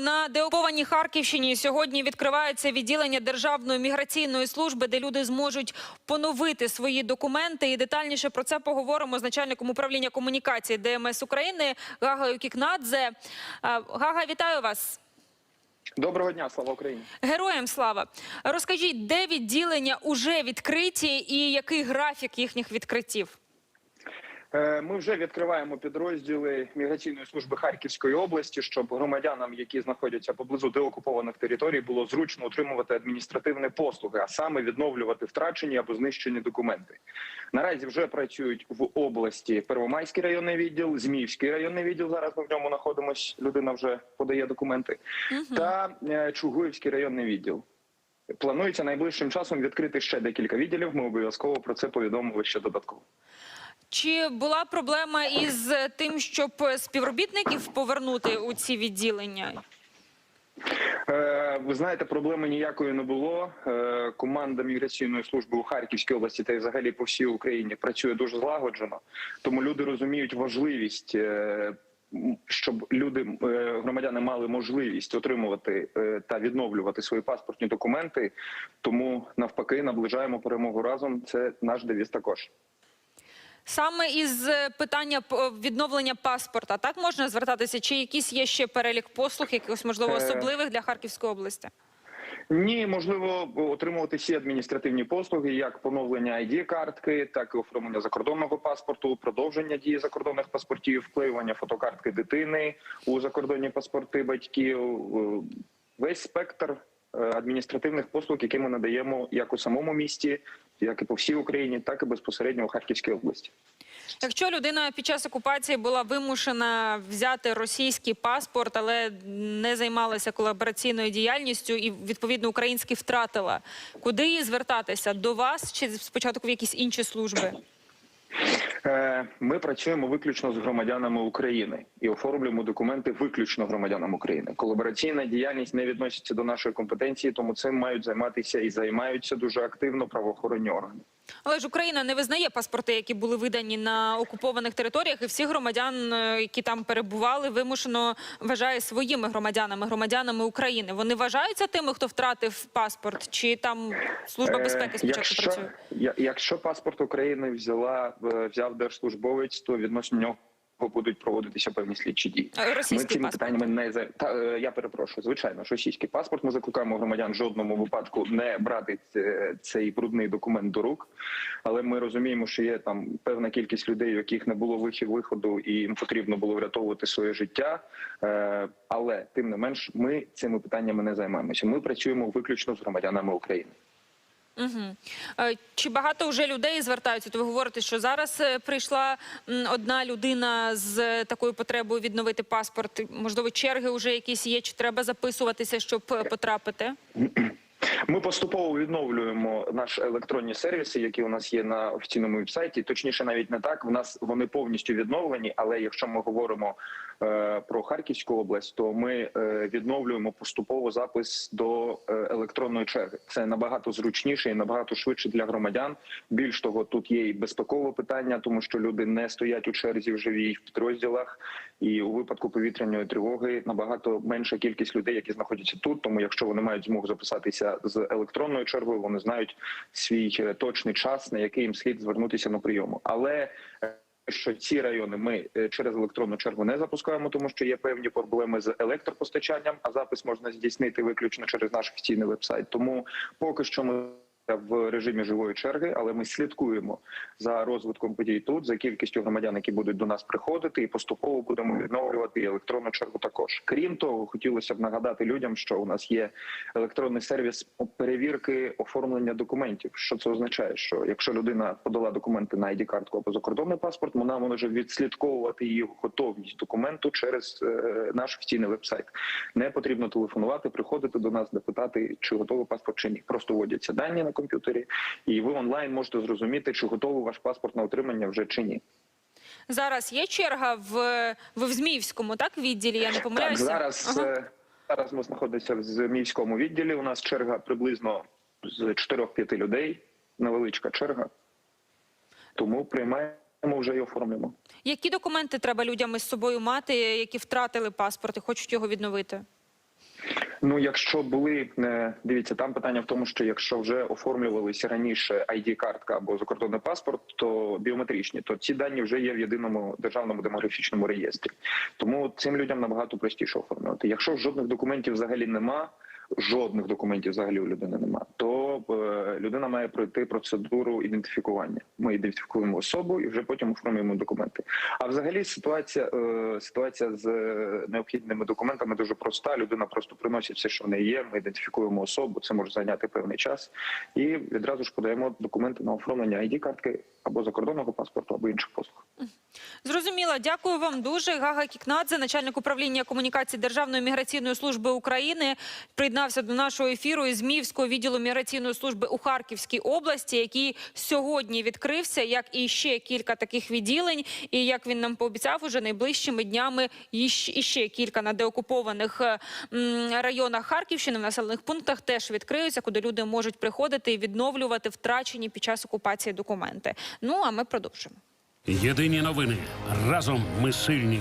на деокупованій Харківщині сьогодні відкривається відділення Державної міграційної служби, де люди зможуть поновити свої документи. І детальніше про це поговоримо з начальником управління комунікації ДМС України Гагою Кікнадзе. Гага, вітаю вас. Доброго дня, слава Україні. Героям слава. Розкажіть, де відділення уже відкриті і який графік їхніх відкриттів? Е, Ми вже відкриваємо підрозділи міграційної служби Харківської області, щоб громадянам, які знаходяться поблизу деокупованих територій, було зручно отримувати адміністративні послуги, а саме відновлювати втрачені або знищені документи. Наразі вже працюють в області Первомайський районний відділ, Зміївський районний відділ. Зараз ми в ньому знаходимось. Людина вже подає документи, та е, Чугуївський районний відділ. Планується найближчим часом відкрити ще декілька відділів. Ми обов'язково про це повідомили ще додатково. Чи була проблема із тим, щоб співробітників повернути у ці відділення? Е, Ви знаєте, проблеми ніякої не було. Е, Команда міграційної служби у Харківській області та й взагалі по всій Україні працює дуже злагоджено. Тому люди розуміють важливість, е, щоб люди, е, громадяни, мали можливість отримувати е, та відновлювати свої паспортні документи. Тому навпаки, наближаємо перемогу разом. Це наш девіз також. Саме із е, питання п- відновлення паспорта, так можна звертатися? Чи якийсь є ще перелік послуг, якихось можливо Е. особливих для Харківської області? Ні, можливо отримувати всі адміністративні послуги, як поновлення id картки, так і оформлення закордонного паспорту, продовження дії закордонних паспортів, вклеювання фотокартки дитини у закордонні паспорти батьків. е, Весь спектр е, адміністративних послуг, які ми надаємо як у самому місті, як і по всій Україні, так і безпосередньо у Харківській області. Якщо людина під час окупації була вимушена взяти російський паспорт, але не займалася колабораційною діяльністю і відповідно український втратила, куди її звертатися? До вас чи спочатку в якісь інші служби? Е, Ми працюємо виключно з громадянами України і оформлюємо документи виключно громадянам України. Колабораційна діяльність не відноситься до нашої компетенції, тому цим мають займатися і займаються дуже активно правоохоронні органи. Але ж Україна не визнає паспорти, які були видані на окупованих територіях, і всіх громадян, е, які там перебували, вимушено вважає своїми громадянами, громадянами України. Вони вважаються тими, хто втратив паспорт, чи там служба Е, безпеки спочатку якщо, працює? якщо паспорт України взяла е, взяв держслужбовець, то відносно нього будуть проводитися певні слідчі дії. Е, Ми цими паспорт. питаннями не за та е, я перепрошую. Звичайно, російський паспорт. Ми закликаємо громадян в жодному випадку не брати цей брудний документ до рук. Але ми розуміємо, що є там певна кількість людей, у яких не було вихід виходу, і їм потрібно було врятовувати своє життя. Е, Але тим не менш, ми цими питаннями не займаємося. Ми працюємо виключно з громадянами України. Угу. Чи багато вже людей звертаються? То ви говорите, що зараз е, прийшла одна людина з е, такою потребою відновити паспорт. Можливо, черги вже якісь є, чи треба записуватися, щоб потрапити? Ми поступово відновлюємо наші електронні сервіси, які у нас є на офіційному вебсайті. Точніше, навіть не так. В нас вони повністю відновлені. Але якщо ми говоримо е, про Харківську область, то ми е, відновлюємо поступово запис до е, електронної черги. Це набагато зручніше і набагато швидше для громадян. Більш того, тут є і безпекове питання, тому що люди не стоять у черзі в живій в підрозділах, і у випадку повітряної тривоги набагато менша кількість людей, які знаходяться тут. Тому, якщо вони мають змогу записатися з електронною чергою, вони знають свій е, точний час, на який їм слід звернутися на прийому. Але е, що ці райони ми е, через електронну чергу не запускаємо, тому що є певні проблеми з електропостачанням, а запис можна здійснити виключно через наш офіційний вебсайт. Тому поки що ми в режимі живої черги, але ми слідкуємо за розвитком подій тут, за кількістю громадян, які будуть до нас приходити, і поступово будемо відновлювати електронну чергу. Також крім того, хотілося б нагадати людям, що у нас є електронний сервіс перевірки оформлення документів. Що це означає? Що якщо людина подала документи на id картку або закордонний паспорт, вона може відслідковувати її готовність документу через е, наш офіційний вебсайт. Не потрібно телефонувати, приходити до нас, де питати, чи готовий паспорт чи ні. Просто вводяться дані на комп'ютері, і ви онлайн можете зрозуміти, чи готовий ваш паспорт на отримання вже чи ні. Зараз є черга в, ви в Зміївському, так, відділі? Я не Так, зараз, Ага. е, зараз ми знаходимося в Зміївському відділі. У нас черга приблизно з 4-5 людей, невеличка черга. Тому приймаємо вже і оформлюємо. Які документи треба людям із собою мати, які втратили паспорт і хочуть його відновити? Ну, якщо були е, дивіться, там питання в тому, що якщо вже оформлювалися раніше id картка або закордонний паспорт, то біометричні, то ці дані вже є в єдиному державному демографічному реєстрі. Тому цим людям набагато простіше оформлювати. Якщо жодних документів взагалі нема. Жодних документів взагалі у людини нема, то е, людина має пройти процедуру ідентифікування. Ми ідентифікуємо особу і вже потім оформлюємо документи. А взагалі ситуація е, ситуація з е, необхідними документами дуже проста. Людина просто приносить все, що в неї є. Ми ідентифікуємо особу. Це може зайняти певний час, і відразу ж подаємо документи на оформлення id картки або закордонного паспорту, або інших послуг. Зрозуміло. Дякую вам дуже. Гага Кікнадзе, начальник управління комунікації Державної міграційної служби України, приєднався до нашого ефіру із Мівського відділу міграційної служби у Харківській області, який сьогодні відкрився, як і ще кілька таких відділень. І як він нам пообіцяв, уже найближчими днями іщ- іще кілька на деокупованих е, районах Харківщини в населених пунктах теж відкриються, куди люди можуть приходити і відновлювати втрачені під час окупації документи. Ну а ми продовжимо. Єдині новини. Разом ми сильні.